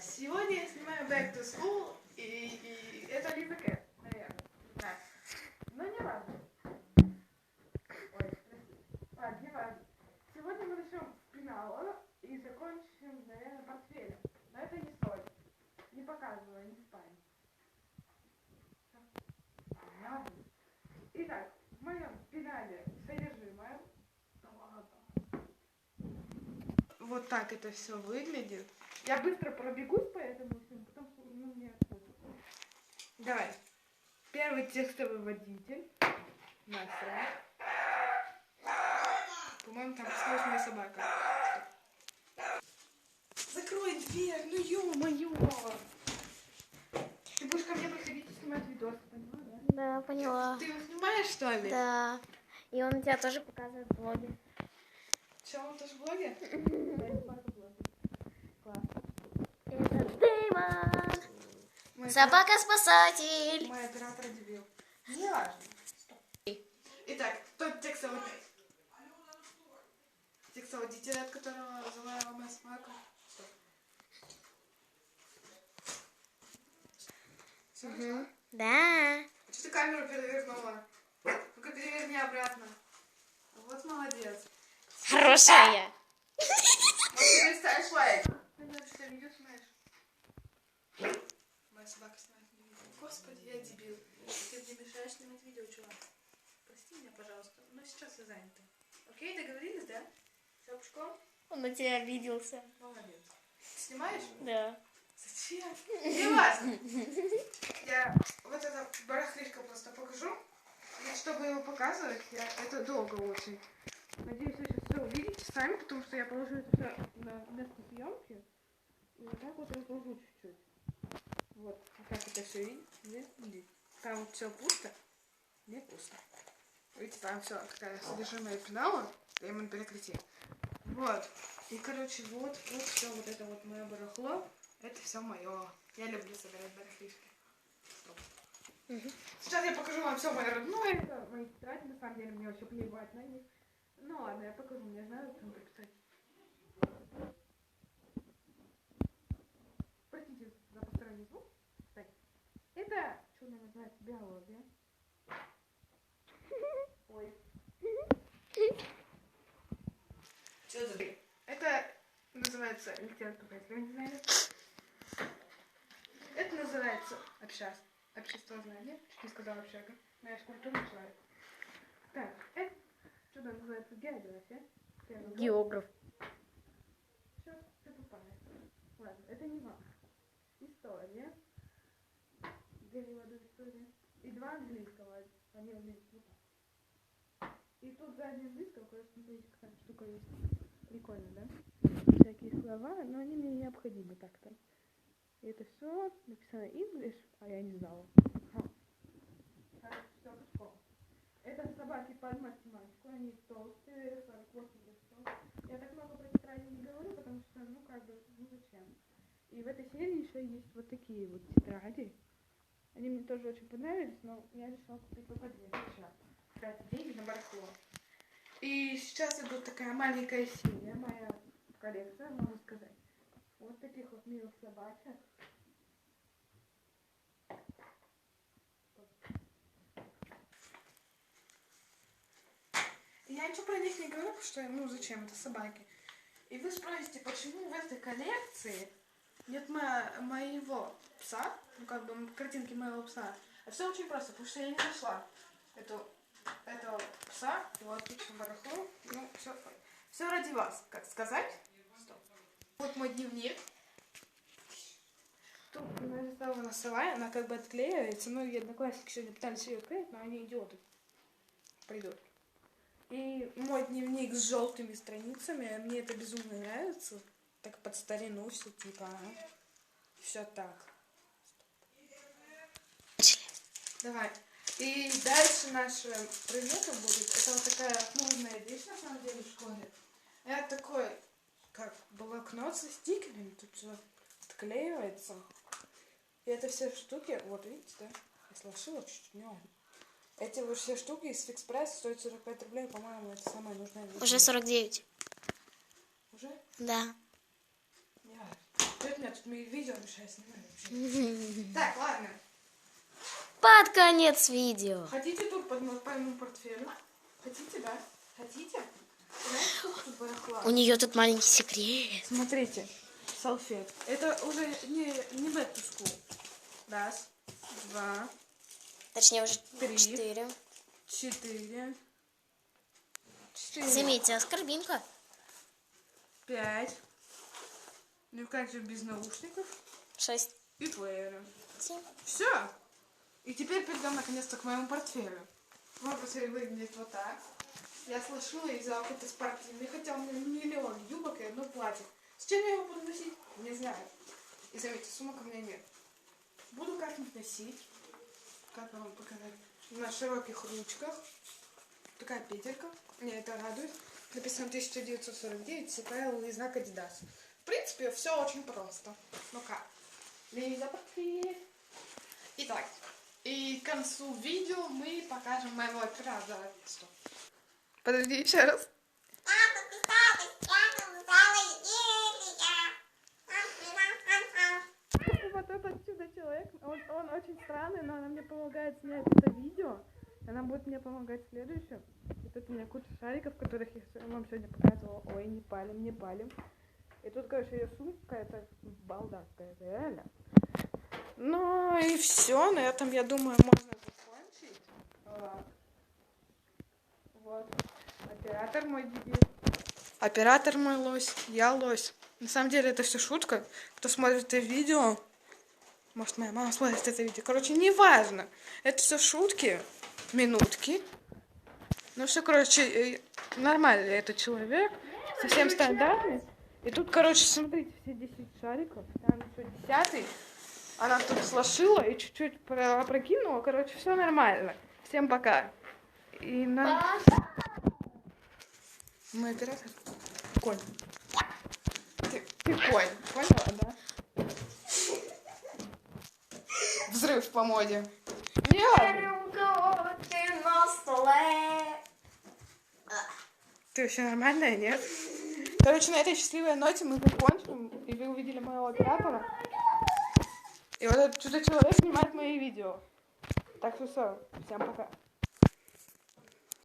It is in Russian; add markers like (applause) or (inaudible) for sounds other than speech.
Сегодня я снимаю Back to School, и, и это Лиза Кэт, наверное. Да. Но не важно. Ой, прости. Ладно, не важно. Сегодня мы начнем с пенала и закончим, наверное, портфелем. Но это не стоит. Не показываю, не спаем. Понятно. Итак, в моем пенале содержимое. Вот так это все выглядит. Я быстро пробегусь по этому всему, потому что ну, мне Давай. Первый текстовый водитель. Настя. По-моему, там сложная собака. Закрой дверь, ну ё-моё! Ты будешь ко мне приходить и снимать видос, поняла, да? Да, поняла. Ты его снимаешь, что ли? Да. И он тебя тоже показывает в Че, он тоже в блоге? Класс. Это Дэймон. Мой Собака-спасатель. Мой оператор дебил. Не важно. Итак, тот текстовый... Текстовый водитель, от которого звала моя собака. Всё, Мгм. Да. Что ты камеру перевернула? Ну-ка переверни обратно. Вот молодец. Ты снимаешь? Моя собака снимает видео. Господи, я дебил. Ты мне мешаешь снимать видео, чувак. Прости меня, пожалуйста. Но сейчас я занята. Окей, договорились, да? Все пушком? Он на тебя обиделся. Молодец. Снимаешь? Да. Зачем? Не важно. Я вот это барахлишко просто покажу. И чтобы его показывать, я... это долго очень. Надеюсь, вы сейчас все увидите сами, потому что я положу это все на место съемки. И вот так вот разложу чуть-чуть. Вот, вот так это все видите? Там вот все пусто. Не пусто. Видите, там все какая содержимое пенала, именно перекрытие. Вот. И, короче, вот, вот все вот это вот мое барахло. Это все мое. Я люблю собирать барахлишки. Стоп. Сейчас я покажу вам все мое родное. Это мои тетради, на самом деле, мне вообще плевать на них. Ну ладно, я покажу, мне знаю, чем прочитать. Простите за посторонний звук. Кстати, это, что она называется, биология. Ой. Что это? Это называется литература, если вы не знали. Это называется общас. Общество знания. Чуть не сказала общага. Но я же культурный человек. Так, что там называется география. Год. Географ. Все, все тупая. Ладно, это не важно. История. Я веду история? И два английского. Они английские. вот так. И тут сзади английского, кое-что, смотрите, какая штука есть. Прикольно, да? Всякие слова, но они мне необходимы так-то. И это все написано English, а я не знала. Это собаки под математику, они толстые, 48 листов. Я так много про тетради не говорю, потому что, ну, как бы, ну, зачем. И в этой серии еще есть вот такие вот тетради. Они мне тоже очень понравились, но я решила купить по две сейчас. Тратить деньги на барахло. И сейчас идет такая маленькая серия, моя коллекция, могу сказать. Вот таких вот милых собачек. Я ничего про них не говорю, потому что, ну, зачем, это собаки. И вы спросите, почему в этой коллекции нет мо- моего пса, ну, как бы картинки моего пса. А все очень просто, потому что я не нашла эту, этого пса, тут всё барахло, ну, все, все ради вас, как сказать. Стоп. Вот мой дневник. Тут нарисована сова, она как бы отклеивается, ну, одноклассники сегодня пытались ее отклеить, но они идиоты. Придут. И мой дневник с желтыми страницами, мне это безумно нравится. Так под старину все, типа, все так. Давай. И дальше наши предметы будут. Это вот такая нужная вещь, на самом деле, в школе. Это такой, как блокнот со стикерами. Тут все отклеивается. И это все штуки, вот видите, да? Я сложила чуть-чуть. Эти вот все штуки из Фикспресс стоят 45 рублей, по-моему, это самая нужная вещь. Уже 49. Уже? Да. Важно. Это нет, тут мои видео мешают снимать. (laughs) Так, ладно. Под конец видео. Хотите тур по, мо- по моему портфелю? Хотите, да? Хотите? Знаете, тут? У нее тут маленький секрет. Смотрите, салфет. Это уже не, не back to school. Раз, два, Точнее, уже Три. четыре. четыре, четыре, Заметьте, оскорбинка. пять. Ну как же без наушников Шесть. и плеера. семь. Все. И теперь перейдем наконец-то к моему портфелю. Мой портфель выглядит вот так. Я сложила и взяла какой-то спортивный, хотя у меня миллион юбок и одно платье. С чем я его буду носить? Не знаю. И заметьте, сумок у меня нет. Буду как-нибудь носить. Как вам показать? На широких ручках. Такая петелька. Мне это радует. Написано 1949, ЦПЛ и знак Adidas. В принципе, все очень просто. Ну как? Лиза, портфель. Итак, и к концу видео мы покажем моего оператора. Подожди еще раз. Вот чудо-человек, он, он очень странный, но она мне помогает снять это видео. Она будет мне помогать в следующем. И тут у меня куча шариков, которых я вам сегодня показывала. Ой, не палим, не палим. И тут, короче, ее сумка какая-то балда какая-то, реально. Ну и все, на этом, я думаю, можно закончить. Вот. Вот. Оператор мой дебил. Оператор мой лось, я лось. На самом деле это все шутка. Кто смотрит это видео, может моя мама смотрит это видео. Короче, неважно. Это все шутки, минутки. Ну все, короче, э, нормальный этот человек. Совсем стандартный. И тут, короче, смотрите, все 10 шариков. Там еще десятый. Она тут сложила и чуть-чуть про- опрокинула. Короче, все нормально. Всем пока. И на... Мой оператор? Конь. Ты, ты конь. Поняла, да? Взрыв по моде. Нет! Ты вообще нормальная, нет? Короче, на этой счастливой ноте мы закончим. И вы увидели моего оператора. И вот этот чудо-человек снимает мои видео. Так что все, всем пока.